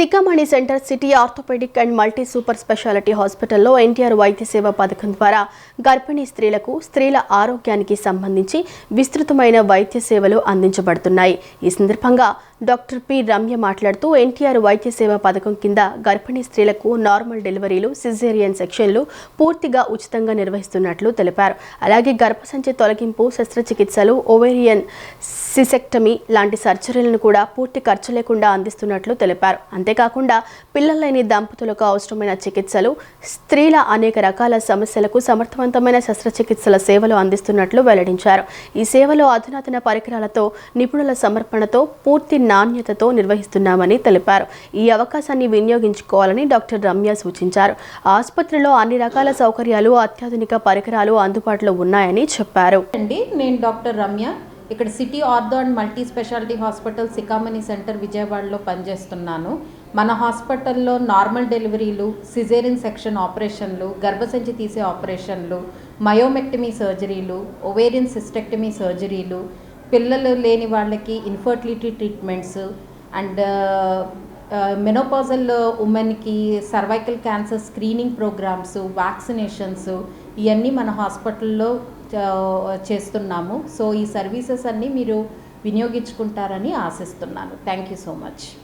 Sikamani center city orthopedic and multi super speciality హాస్పిటల్లో ఎన్టీఆర్ వైద్య సేవ పథకం ద్వారా గర్భిణీ స్త్రీలకు స్త్రీల ఆరోగ్యానికి సంబంధించి విస్తృతమైన వైద్య సేవలు అందించబడుతున్నాయి. ఈ సందర్భంగా డాక్టర్ పి రమ్య మాట్లాడుతూ ఎన్టీఆర్ వైద్య సేవ పథకం కింద గర్భిణీ స్త్రీలకు నార్మల్ డెలివరీలు సిజేరియన్ సెక్షన్లు పూర్తిగా ఉచితంగా నిర్వహిస్తున్నట్లు తెలిపారు. అలాగే గర్భసంచి తొలగింపు శస్త్రచికిత్సలు ఓవేరియన్ సిసెక్టమీ లాంటి సర్జరీలను కూడా పూర్తి ఖర్చు లేకుండా అందిస్తున్నట్లు తెలిపారు. అంతేకాకుండా పిల్లలైన దంపతులకు అవసరమైన చికిత్సలు స్త్రీల అనేక రకాల సమస్యలకు సమర్థవంతమైన శస్త్రచికిత్సల సేవలు అందిస్తున్నట్లు వెల్లడించారు. ఈ సేవలో అధునాతన పరికరాలతో నిపుణుల సమర్పణతో పూర్తి నాణ్యతతో నిర్వహిస్తున్నామని తెలిపారు. ఈ అవకాశాన్ని వినియోగించుకోవాలని డాక్టర్ రమ్య సూచించారు. ఆసుపత్రిలో అన్ని రకాల సౌకర్యాలు అత్యాధునిక పరికరాలు అందుబాటులో ఉన్నాయని చెప్పారు. అండి నేను డాక్టర్ రమ్య. ఇక్కడ city ortho and multi speciality hospital Sikamani center విజయవాడలో పనిచేస్తున్నాను. మన హాస్పిటల్లో నార్మల్ డెలివరీలు సిజేరిన్ సెక్షన్ ఆపరేషన్లు గర్భసంచి తీసే ఆపరేషన్లు మయోమెక్టమీ సర్జరీలు ఒవేరియన్ సిస్టెక్టమీ సర్జరీలు పిల్లలు లేని వాళ్ళకి ఇన్ఫర్టిలిటీ ట్రీట్మెంట్స్ అండ్ మెనోపాజల్ ఉమెన్కి cervical cancer screening programmes vaccinations ఇవన్నీ మన హాస్పిటల్లో uh, చేస్తున్నాము. సో ఈ సర్వీసెస్ అన్నీ మీరు వినియోగించుకుంటారని ఆశిస్తున్నాను. Thank you so much